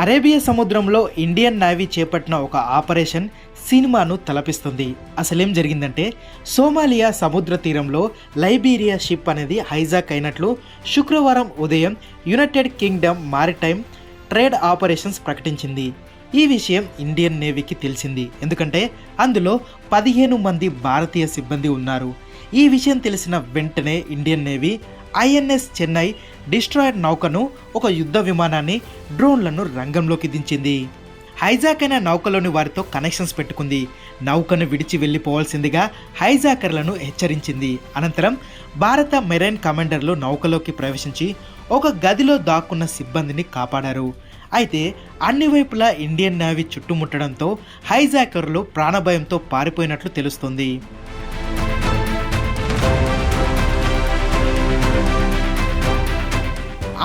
Arabia సముద్రంలో Indian navy చేపట్టిన ఒక ఆపరేషన్ సినిమాను తలపిస్తుంది. అసలేం జరిగిందంటే సోమాలియా సముద్ర తీరంలో లైబీరియా షిప్ అనేది హైజాక్ అయినట్లు శుక్రవారం ఉదయం United Kingdom maritime trade operations ప్రకటించింది. ఈ విషయం ఇండియన్ నేవీకి తెలిసింది. ఎందుకంటే అందులో పదిహేను మంది భారతీయ సిబ్బంది ఉన్నారు. ఈ విషయం తెలిసిన వెంటనే Indian Navy INS Chennai destroyer నౌకను ఒక యుద్ధ విమానాన్ని డ్రోన్లను రంగంలోకి దించింది. హైజాక్ అయిన నౌకలోని వారితో కనెక్షన్స్ పెట్టుకుంది. నౌకను విడిచి వెళ్ళిపోవాల్సిందిగా హైజాకర్లను హెచ్చరించింది. అనంతరం భారత మెరైన్ కమాండర్లు నౌకలోకి ప్రవేశించి ఒక గదిలో దాక్కున్న సిబ్బందిని కాపాడారు. అయితే అన్ని వైపులా ఇండియన్ నేవీ చుట్టుముట్టడంతో హైజాకర్లు ప్రాణభయంతో పారిపోయినట్లు తెలుస్తుంది.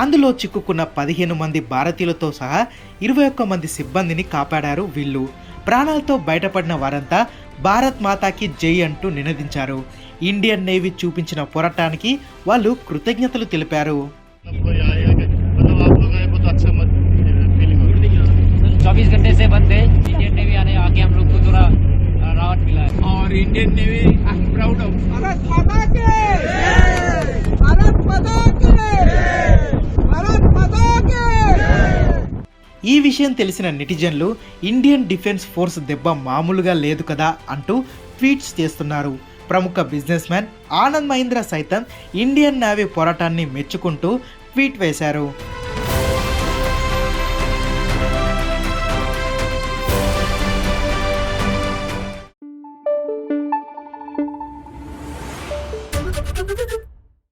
అందులో చిక్కుకున్న పదిహేను మంది భారతీయులతో సహా ఇరవై ఒక్క మంది సిబ్బందిని కాపాడారు వీళ్ళు ప్రాణాలతో బయటపడిన వారంతా భారత్ మాతాకి జై అంటూ నినదించారు ఇండియన్ నేవీ చూపించిన పోరాటానికి వాళ్ళు కృతజ్ఞతలు తెలిపారు कोई आए मतलब आप लोग आए बहुत अच्छा मत फीलिंग हो रही है चौबीस घंटे से बंद थे इंडियन नेवी आने आके हम लोग को थोड़ा अ, राहत मिला है और Indian navy I am proud of Bharat Mata के ఈ విషయం తెలిసిన నెటిజన్లు ఇండియన్ డిఫెన్స్ ఫోర్స్ దెబ్బ మామూలుగా లేదు కదా అంటూ ట్వీట్స్ చేస్తున్నారు. ప్రముఖ బిజినెస్ మ్యాన్ ఆనంద్ మహీంద్ర సైతం ఇండియన్ నేవీ పోరాటాన్ని మెచ్చుకుంటూ ట్వీట్ వేశారు.